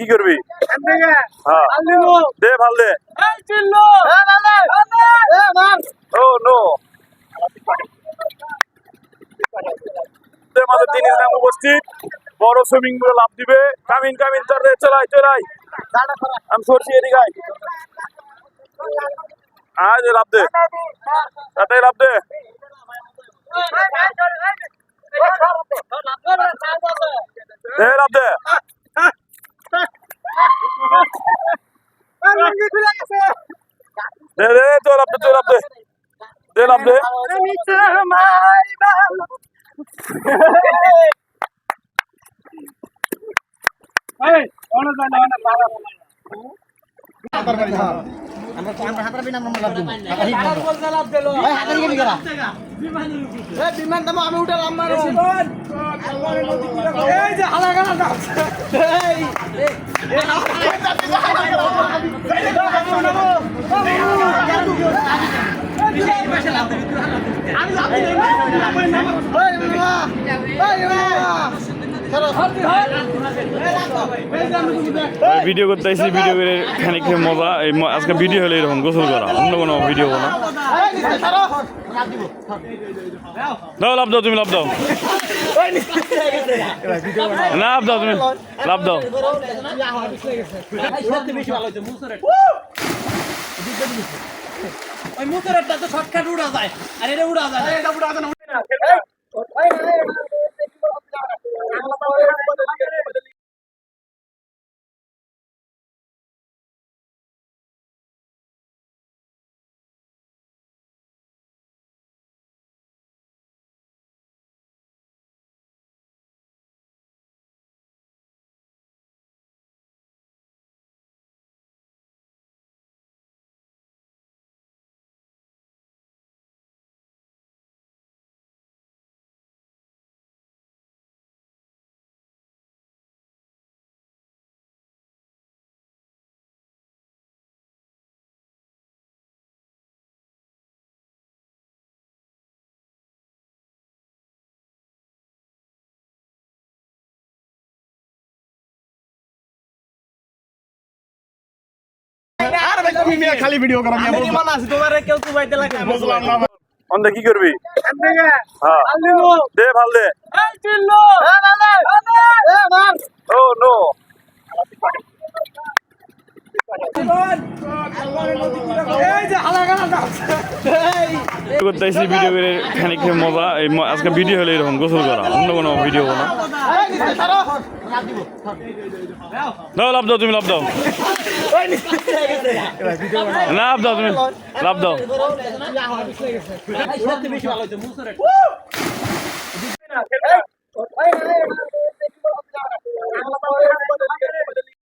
কি করবি উপস্থিত বড় সুইমিং পুলে লাভ দিবে কামিন কামিন রে চলাই চলাই আমি সরছি এদিকে আয় আয় দে লাভ দে তাটাই লাভ দে দে লাভ দে দে দে চল লাভ দে চল লাভ দে দে লাভ দে আমি উঠালাম ভিডিও করতে আসছি ভিডিও করে খানিক মজা, এই আজকে ভিডিও হলে এরকম গোসল করা, অন্য কোনো ভিডিও না। দাও লাভ দাও তুমি লাভ দাও না লাভ দাও তুমি লাভ দাও ওই মুখেরটা তো শর্টকাট উড়া যায় আর এটা উড়া যায় এটা উড়া যায় না আরে ভাই তুমি মিয়া খালি ভিডিও করো মিয়া বুঝলাম বুঝলাম না ভাই। কি করবি হ্যাঁ দে ভালো দে ও নো করতে ভিডিও করে খানিক মজা আজকে ভিডিও হলে এরকম গোসল করা অন্য কোনো ভিডিও না দাও লাভ দাও তুমি লাভ দাও। না লাভ দাও তুমি লাভ দাও।